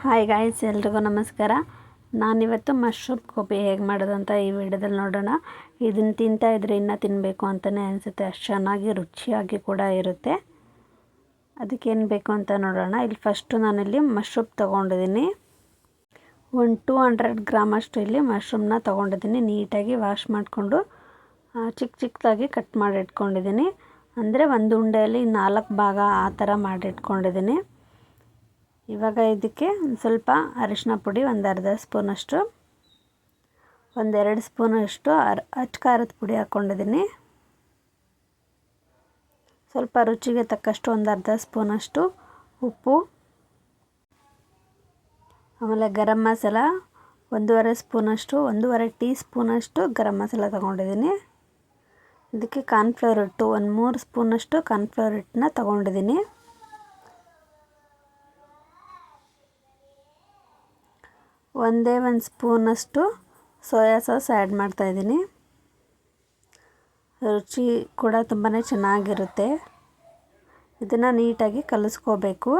Hi guys ಎಲ್ರಿಗೂ ನಮಸ್ಕಾರ. ನಾನಿವತ್ತು ಮಶ್ರೂಮ್ ಗೋಬಿ ಹೇಗೆ ಮಾಡೋದಂತ ಈ ವಿಡಿಯೋದಲ್ಲಿ ನೋಡೋಣ. ಇದನ್ನು ತಿಂತಾ ಇದ್ರೆ ಇನ್ನೂ ತಿನ್ನಬೇಕು ಅಂತಲೇ ಅನಿಸುತ್ತೆ. ಅಷ್ಟು ಚೆನ್ನಾಗಿ ರುಚಿಯಾಗಿ ಕೂಡ ಇರುತ್ತೆ. ಅದಕ್ಕೇನು ಬೇಕು ಅಂತ ನೋಡೋಣ. ಇಲ್ಲಿ ಫಸ್ಟು ನಾನಿಲ್ಲಿ ಮಶ್ರೂಮ್ ತೊಗೊಂಡಿದ್ದೀನಿ. ಒಂದು ಟೂ ಹಂಡ್ರೆಡ್ ಗ್ರಾಮ್ ಅಷ್ಟು ಇಲ್ಲಿ ಮಶ್ರೂಮ್ನ ತೊಗೊಂಡಿದ್ದೀನಿ. ನೀಟಾಗಿ ವಾಶ್ ಮಾಡಿಕೊಂಡು ಚಿಕ್ಕ ಚಿಕ್ಕದಾಗಿ ಕಟ್ ಮಾಡಿ ಇಟ್ಕೊಂಡಿದ್ದೀನಿ ಅಂದರೆ ಒಂದು ಉಂಡೆಯಲ್ಲಿ ನಾಲ್ಕು ಭಾಗ ಆ ಥರ ಮಾಡಿಟ್ಕೊಂಡಿದ್ದೀನಿ. ಇವಾಗ ಇದಕ್ಕೆ ಒಂದು ಸ್ವಲ್ಪ ಅರಿಶಿನ ಪುಡಿ ಒಂದು ಅರ್ಧ ಸ್ಪೂನಷ್ಟು ಒಂದೆರಡು ಸ್ಪೂನಷ್ಟು ಅರ್, ಅಚ್ಚ ಖಾರದ ಪುಡಿ ಹಾಕ್ಕೊಂಡಿದ್ದೀನಿ. ಸ್ವಲ್ಪ ರುಚಿಗೆ ತಕ್ಕಷ್ಟು ಒಂದು ಅರ್ಧ ಸ್ಪೂನಷ್ಟು ಉಪ್ಪು, ಆಮೇಲೆ ಗರಂ ಮಸಾಲ ಒಂದೂವರೆ ಸ್ಪೂನಷ್ಟು, ಒಂದೂವರೆ ಟೀ ಸ್ಪೂನಷ್ಟು ಗರಂ ಮಸಾಲ ತೊಗೊಂಡಿದ್ದೀನಿ. ಇದಕ್ಕೆ ಕಾರ್ನ್ಫ್ಲವರ್ ಹಿಟ್ಟು ಒಂದು ಮೂರು ಸ್ಪೂನಷ್ಟು ಕಾರ್ನ್ಫ್ಲವರ್ ಹಿಟ್ಟನ್ನ ತೊಗೊಂಡಿದ್ದೀನಿ. ಒಂದೇ ಒಂದು ಸ್ಪೂನಷ್ಟು ಸೋಯಾ ಸಾಸ್ ಆ್ಯಡ್ ಮಾಡ್ತಾಯಿದ್ದೀನಿ ರುಚಿ ಕೂಡ ತುಂಬಾ ಚೆನ್ನಾಗಿರುತ್ತೆ. ಇದನ್ನು ನೀಟಾಗಿ ಕಲಸ್ಕೋಬೇಕು.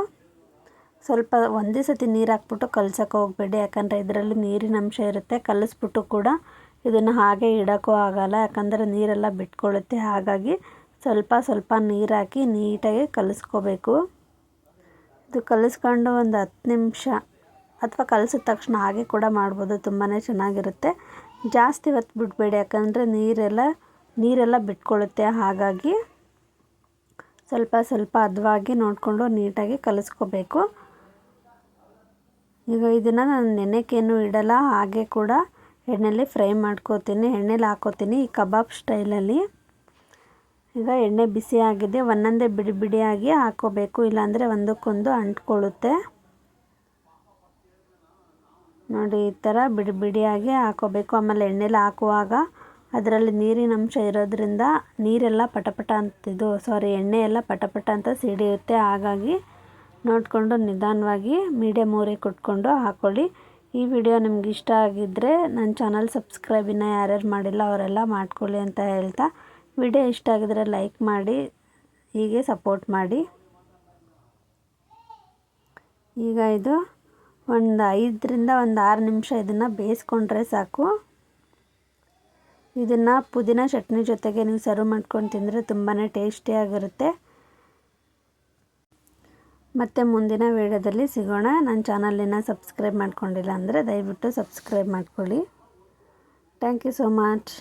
ಸ್ವಲ್ಪ ಒಂದೇ ಸತಿ ನೀರು ಹಾಕ್ಬಿಟ್ಟು ಕಲ್ಸೋಕೆ ಹೋಗಬೇಡಿ, ಯಾಕಂದರೆ ಇದರಲ್ಲಿ ನೀರಿನ ಅಂಶ ಇರುತ್ತೆ. ಕಲಿಸ್ಬಿಟ್ಟು ಕೂಡ ಇದನ್ನು ಹಾಗೆ ಇಡೋಕ್ಕೂ ಆಗೋಲ್ಲ, ಯಾಕಂದರೆ ನೀರೆಲ್ಲ ಬಿಟ್ಕೊಳ್ಳುತ್ತೆ ಹಾಗಾಗಿ ಸ್ವಲ್ಪ ಸ್ವಲ್ಪ ನೀರು ಹಾಕಿ ನೀಟಾಗಿ ಕಲಿಸ್ಕೋಬೇಕು. ಇದು ಕಲಿಸ್ಕೊಂಡು ಒಂದು ಹತ್ತು ನಿಮಿಷ ಅಥವಾ ಕಲಸಿದ ತಕ್ಷಣ ಹಾಗೆ ಕೂಡ ಮಾಡ್ಬೋದು ತುಂಬಾ ಚೆನ್ನಾಗಿರುತ್ತೆ. ಜಾಸ್ತಿ ಹೊತ್ತು ಬಿಡಬೇಡಿ, ಯಾಕಂದರೆ ನೀರೆಲ್ಲ ನೀರೆಲ್ಲ ಬಿಟ್ಕೊಳ್ಳುತ್ತೆ. ಹಾಗಾಗಿ ಸ್ವಲ್ಪ ಸ್ವಲ್ಪ ಹದವಾಗಿ ನೋಡಿಕೊಂಡು ನೀಟಾಗಿ ಕಲಿಸ್ಕೋಬೇಕು. ಈಗ ಇದನ್ನು ನಾನು ನೆನೆಕೇನು ಇಡಲ್ಲ, ಹಾಗೆ ಕೂಡ ಎಣ್ಣೆಲಿ ಫ್ರೈ ಮಾಡ್ಕೋತೀನಿ, ಎಣ್ಣೆಲಿ ಹಾಕೋತೀನಿ ಈ ಕಬಾಬ್ ಸ್ಟೈಲಲ್ಲಿ. ಈಗ ಎಣ್ಣೆ ಬಿಸಿ ಆಗಿದೆ, ಒಂದೊಂದೇ ಬಿಡಿ ಬಿಡಿಯಾಗಿ ಹಾಕೋಬೇಕು, ಇಲ್ಲಾಂದರೆ ಒಂದಕ್ಕೊಂದು ಅಂಟ್ಕೊಳ್ಳುತ್ತೆ. ನೋಡಿ, ಈ ಥರ ಬಿಡಿ ಬಿಡಿಯಾಗಿ ಹಾಕೋಬೇಕು. ಆಮೇಲೆ ಎಣ್ಣೆಲಿ ಹಾಕುವಾಗ ಅದರಲ್ಲಿ ನೀರಿನ ಅಂಶ ಇರೋದ್ರಿಂದ ನೀರೆಲ್ಲ ಪಟಪಟ ಅಂತಿದ್ದು ಸಾರಿ ಎಣ್ಣೆ ಎಲ್ಲ ಪಟಪಟ ಅಂತ ಸಿಡಿಯುತ್ತೆ. ಹಾಗಾಗಿ ನೋಡಿಕೊಂಡು ನಿಧಾನವಾಗಿ ಮೀಡಿಯಮ್ ಊರಿಗೆ ಕೊಟ್ಕೊಂಡು ಹಾಕ್ಕೊಳ್ಳಿ ಈ ವಿಡಿಯೋ ನಿಮ್ಗೆ ಇಷ್ಟ ಆಗಿದ್ದರೆ ನನ್ನ ಚಾನಲ್ ಸಬ್ಸ್ಕ್ರೈಬ್ ಇನ್ನೂ ಯಾರ್ಯಾರು ಮಾಡಿಲ್ಲ ಅವರೆಲ್ಲ ಮಾಡ್ಕೊಳ್ಳಿ ಅಂತ ಹೇಳ್ತಾ. ವಿಡಿಯೋ ಇಷ್ಟ ಆಗಿದ್ರೆ ಲೈಕ್ ಮಾಡಿ, ಹೀಗೆ ಸಪೋರ್ಟ್ ಮಾಡಿ. ಈಗ ಇದು ಒಂದು ಐದರಿಂದ ಒಂದು ಆರು ನಿಮಿಷ ಇದನ್ನು ಬೇಯಿಸ್ಕೊಂಡ್ರೆ ಸಾಕು. ಇದನ್ನು ಪುದೀನ ಚಟ್ನಿ ಜೊತೆಗೆ ನೀವು ಸರ್ವ್ ಮಾಡ್ಕೊಂಡು ತಿಂದರೆ ತುಂಬಾ ಟೇಸ್ಟಿಯಾಗಿರುತ್ತೆ ಮತ್ತು ಮುಂದಿನ ವೀಡಿಯೋದಲ್ಲಿ ಸಿಗೋಣ. ನನ್ನ ಚಾನಲಿನ ಸಬ್ಸ್ಕ್ರೈಬ್ ಮಾಡ್ಕೊಂಡಿಲ್ಲ ಅಂದರೆ ದಯವಿಟ್ಟು ಸಬ್ಸ್ಕ್ರೈಬ್ ಮಾಡ್ಕೊಳ್ಳಿ. Thank you so much.